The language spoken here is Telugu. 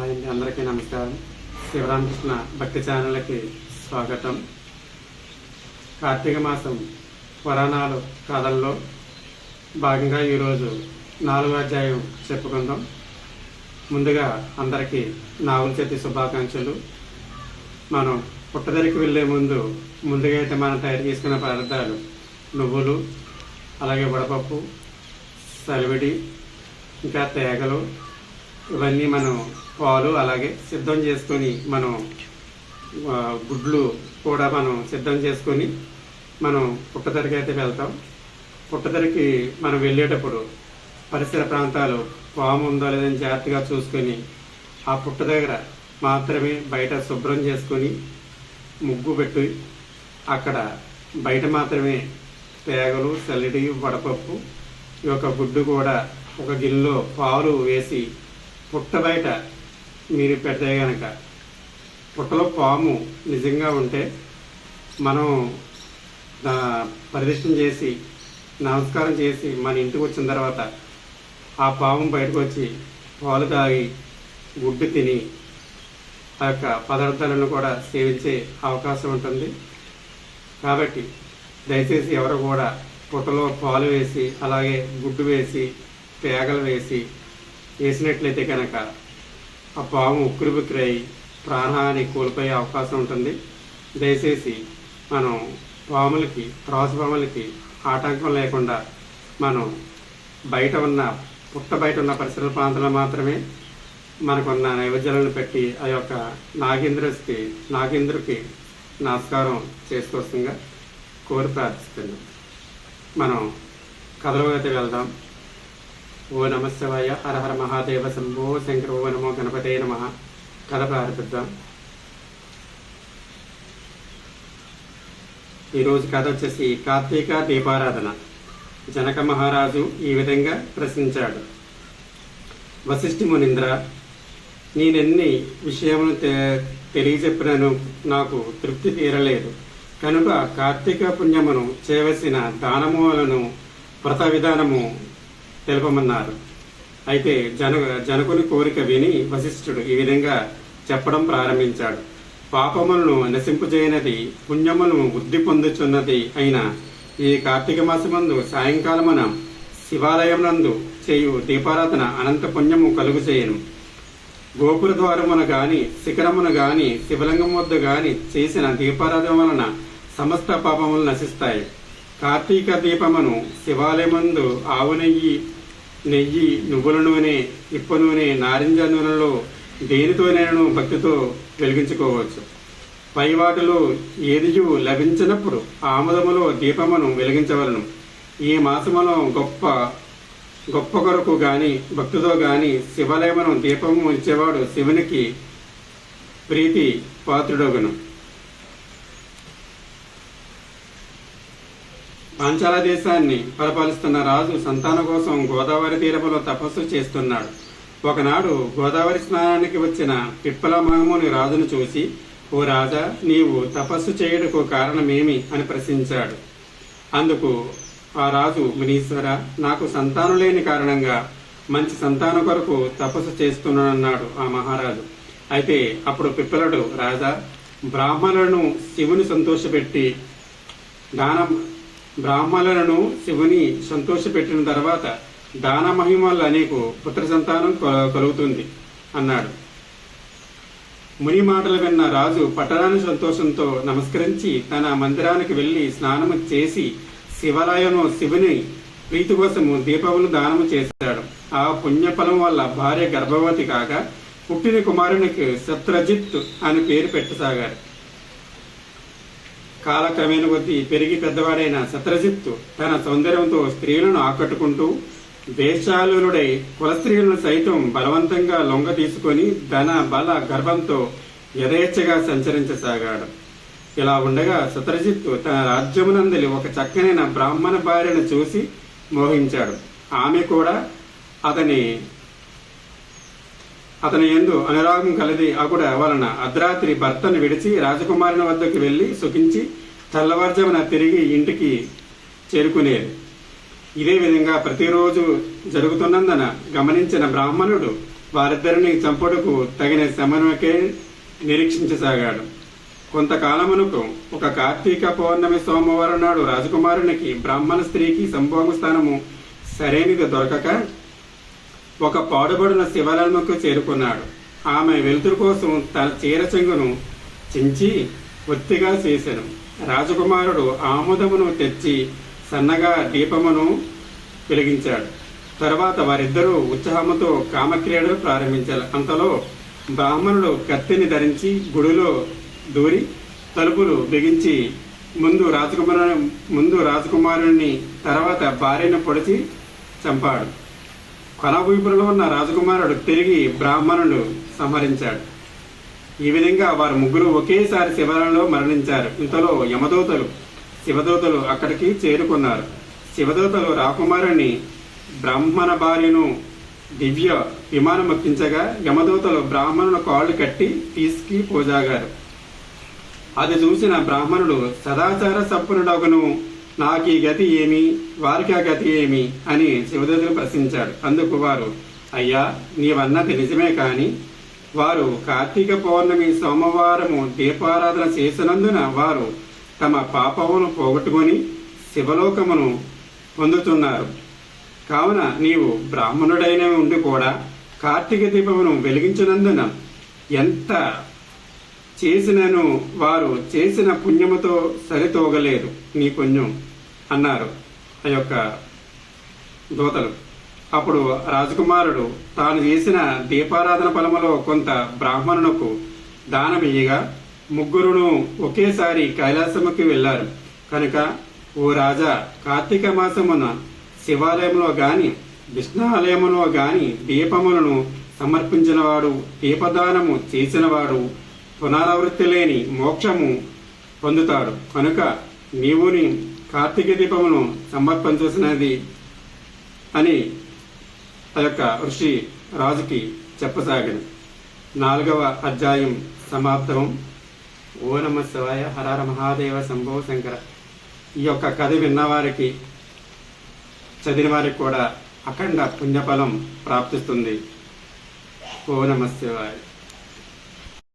అండి అందరికీ నమస్కారం. శివరామకృష్ణ భక్తి ఛానల్కి స్వాగతం. కార్తీక మాసం పురాణాలు కథల్లో భాగంగా ఈరోజు నాలుగో అధ్యాయం చెప్పుకుందాం. ముందుగా అందరికీ నాగుల చేతి శుభాకాంక్షలు. మనం పుట్టదరికి వెళ్ళే ముందు ముందుగా అయితే మనం తయారు చేసుకున్న పదార్థాలు నువ్వులు అలాగే వడపప్పు సలివిడి ఇంకా తేగలు ఇవన్నీ మనం పాలు అలాగే సిద్ధం చేసుకొని మనం గుడ్లు కూడా మనం సిద్ధం చేసుకొని మనం పుట్టదరికి అయితే వెళ్తాం. పుట్టదరికి మనం వెళ్ళేటప్పుడు పరిసర ప్రాంతాలు పాము ఉందో లేదని జాగ్రత్తగా చూసుకొని ఆ పుట్ట దగ్గర మాత్రమే బయట శుభ్రం చేసుకొని ముగ్గు పెట్టి అక్కడ బయట మాత్రమే తేగలు చల్లటి వడపప్పు ఈ యొక్క గుడ్డు కూడా ఒక గిన్నెలో పాలు వేసి పుట్ట బయట మీరు పెడితే గనక. పుట్టలో పాము నిజంగా ఉంటే మనం పరిదర్శనం పరిరక్షణ చేసి నమస్కారం చేసి మన ఇంటికి వచ్చిన తర్వాత ఆ పాము బయటకు వచ్చి పాలు తాగి గుడ్డు తిని ఆ యొక్క పదార్థాలను కూడా సేవించే అవకాశం ఉంటుంది. కాబట్టి దయచేసి ఎవరు కూడా పుట్టలో పాలు వేసి అలాగే గుడ్డు వేసి పేగలు వేసి వేసినట్లయితే కనుక ఆ పాము ఉక్కిరి బిక్కిరి ప్రాణాన్ని కోల్పోయే అవకాశం ఉంటుంది. దయచేసి మనం పాములకి త్రాసు పాములకి ఆటంకం లేకుండా మనం బయట ఉన్న పుట్ట బయట ఉన్న పరిసర ప్రాంతంలో మాత్రమే మనకున్న నైవేద్యాలను పెట్టి ఆ యొక్క నాగేంద్రకి నాగేంద్రుకి నమస్కారం చేసుకోసంగా కోరి ప్రార్థిస్తున్నాం మనం కథలో అయితే వెళ్దాం. ఓ నమ హరహర హర హర మహాదేవ శంభో శంకర ఓ నమో గణపతే నమ. కథ ప్రారంభిద్దాం. ఈరోజు కథ వచ్చేసి కార్తీక దీపారాధన. జనక మహారాజు ఈ విధంగా ప్రశ్నించాడు. వశిష్ఠి మునింద్ర నేనెన్ని విషయములు తె తెలియజెప్పినను నాకు తృప్తి తీరలేదు. కనుక కార్తీక పుణ్యమును చేయవలసిన దానములను వ్రత విధానము తెలుపమన్నారు. అయితే జన జనకుని కోరిక విని వశిష్ఠుడు ఈ విధంగా చెప్పడం ప్రారంభించాడు. పాపములను నశింపుచేయనది పుణ్యములను వృద్ధి పొందుచున్నది అయిన ఈ కార్తీక మాసమందు సాయంకాలమున శివాలయం నందు చేయు దీపారాధన అనంత పుణ్యము కలుగు చేయను గోపుర ద్వారమున గాని శిఖరమున గాని శివలింగం వద్ద గాని చేసిన దీపారాధన వలన సమస్త పాపములు నశిస్తాయి. కార్తీక దీపమును శివాలయమందు ఆవు నెయ్యి నెయ్యి నువ్వుల నూనె ఇప్ప నూనె నారింజ నూనెలో దేనితోనైనా భక్తితో వెలిగించుకోవచ్చు. పైవాటిలో ఏదియు లభించినప్పుడు ఆముదములో దీపమును వెలిగించవలను. ఈ మాసములో గొప్ప గొప్ప కొరకు గాని భక్తితో గాని శివలేమను దీపము ఇచ్చేవాడు శివునికి ప్రీతి పాత్రుడగును. పాంచాల దేశాన్ని పరిపాలిస్తున్న రాజు సంతాన కోసం గోదావరి తీరములో తపస్సు చేస్తున్నాడు. ఒకనాడు గోదావరి స్నానానికి వచ్చిన పిప్పల మహముని రాజును చూసి ఓ రాజా నీవు తపస్సు చేయుటకు కారణమేమి? అని ప్రశ్నించాడు. అందుకు ఆ రాజు మునీశ్వర నాకు సంతానం లేని కారణంగా మంచి సంతానం కొరకు తపస్సు చేస్తున్నానన్నాడు ఆ మహారాజు. అయితే అప్పుడు పిప్పలుడు రాజా బ్రాహ్మణులను శివుని సంతోషపెట్టి దానం బ్రాహ్మణులను శివుని సంతోషపెట్టిన తర్వాత దాన మహిమ వల్ల నీకు పుత్ర సంతానం కలుగుతుంది అన్నాడు. ముని మాటలు విన్న రాజు పట్టణాన్ని సంతోషంతో నమస్కరించి తన మందిరానికి వెళ్ళి స్నానము చేసి శివాలయంలో శివుని ప్రీతి కోసము దీపములు దానము చేశాడు. ఆ పుణ్యఫలం వల్ల భార్య గర్భవతి కాగా పుట్టిన కుమారునికి సత్రజిత్ అని పేరు పెట్టసాగారు కాలక్రమేణ కొద్దీ పెరిగి పెద్దవాడైన సత్రజిత్తు తన సౌందర్యంతో స్త్రీలను ఆకట్టుకుంటూ వేషాలుడై కుల స్త్రీలను సైతం బలవంతంగా లొంగ తీసుకొని ధన బల గర్భంతో యథేచ్ఛగా సంచరించసాగాడు. ఇలా ఉండగా సత్రజిత్తు తన రాజ్యమునందలి ఒక చక్కనైన బ్రాహ్మణ భార్యను చూసి మోహించాడు. ఆమె కూడా అతని అతని ఎందు అనురాగం కలది అకుడ వలన అర్ధరాత్రి భర్తను విడిచి రాజకుమారుని వద్దకు వెళ్ళి సుఖించి తెల్లవారుజామున తిరిగి ఇంటికి చేరుకునేది ఇదే విధంగా ప్రతిరోజు జరుగుతున్నందున గమనించిన బ్రాహ్మణుడు వారిద్దరిని చంపుటకు తగిన శమనకే నిరీక్షించసాగాడు. కొంతకాలమునకు ఒక కార్తీక పౌర్ణమి సోమవారం నాడు రాజకుమారునికి బ్రాహ్మణ స్త్రీకి సంభోగ స్థానము సరైనది దొరకక ఒక పాడుబడిన శివలమ్మకు చేరుకున్నాడు. ఆమె వెలుతురు కోసం తన చీర చెంగును చించి ఒత్తిగా చేశాను. రాజకుమారుడు ఆముదమును తెచ్చి సన్నగా దీపమును వెలిగించాడు. తర్వాత వారిద్దరూ ఉత్సాహముతో కామక్రీడలు ప్రారంభించారు. అంతలో బ్రాహ్మణుడు కత్తిని ధరించి గుడిలో దూరి తలుపులు బిగించి ముందు రాజకుమారు ముందు రాజకుమారుణ్ణి తర్వాత భార్యను పొడిచి చంపాడు. కొనవీపులో ఉన్న రాజకుమారుడు తిరిగి బ్రాహ్మణుడు సంహరించాడు. ఈ విధంగా వారు ముగ్గురు ఒకేసారి శివరంలో మరణించారు. ఇంతలో యమదూతలు శివదూతలు అక్కడికి చేరుకున్నారు. శివదూతలు రాకుమారుని బ్రాహ్మణ భార్యను దివ్య విమానం ఎక్కించగా యమదూతలు బ్రాహ్మణుల కాళ్ళు కట్టి తీసుకి పోజాగారు. అది చూసిన బ్రాహ్మణుడు సదాచార సంపన్నుడగును నాకు ఈ గతి ఏమి? వారికి ఆ గతి ఏమి? అని శివదూతలు ప్రశ్నించాడు. అందుకు వారు అయ్యా నీవన్నది నిజమే కాని వారు కార్తీక పౌర్ణమి సోమవారము దీపారాధన చేసినందున వారు తమ పాపమును పోగొట్టుకొని శివలోకమును పొందుతున్నారు. కావున నీవు బ్రాహ్మణుడైన ఉండి కూడా కార్తీక దీపమును వెలిగించినందున ఎంత చేసినను వారు చేసిన పుణ్యముతో సరితోగలేదు. నీ పుణ్యం అన్నారు ఆ యొక్క దూతలు. అప్పుడు రాజకుమారుడు తాను చేసిన దీపారాధన ఫలములో కొంత బ్రాహ్మణునకు దానమియ్యగా ముగ్గురును ఒకేసారి కైలాసముకి వెళ్ళారు. కనుక ఓ రాజా కార్తీక మాసమున శివాలయంలో గాని విష్ణాలయములో గాని దీపములను సమర్పించినవాడు దీపదానము చేసినవాడు పునరావృత్తి లేని మోక్షము పొందుతాడు కనుక నీవుని కార్తీక దీపమును సమర్పించాల్సినది అని ఆ యొక్క ఋషి రాజుకి చెప్పసాగింది నాలుగవ అధ్యాయం సమాప్తం ఓ నమ శివాయ హరార మహాదేవ సంభవ శంకర. ఈ యొక్క కథ విన్నవారికి చదివిన వారికి కూడా అఖండ పుణ్యఫలం ప్రాప్తిస్తుంది. ఓ నమ శివాయ.